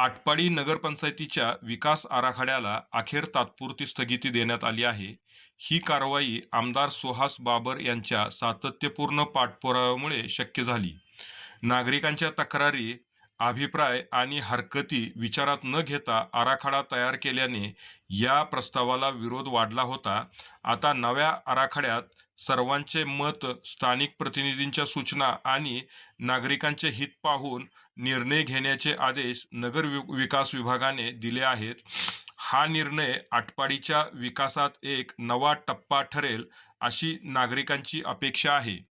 आटपाडी नगरपंचायतीच्या विकास आराखड्याला अखेर तात्पुरती स्थगिती देण्यात आली आहे. ही कारवाई आमदार सुहास बाबर यांच्या सातत्यपूर्ण पाठपुराव्यामुळे शक्य झाली. नागरिकांच्या तक्रारी अभिप्राय आणि हरकती विचारात न घेता आराखडा तयार केल्याने या प्रस्तावाला विरोध वाढला होता. आता नव्या आराखड्यात सर्वांचे मत स्थानिक प्रतिनिधींच्या सूचना आणि नागरिकांचे हित पाहून निर्णय घेण्याचे आदेश नगर वि- विकास विभागाने दिले आहेत. हा निर्णय आटपाडीच्या विकासात एक नवा टप्पा ठरेल अशी नागरिकांची अपेक्षा आहे.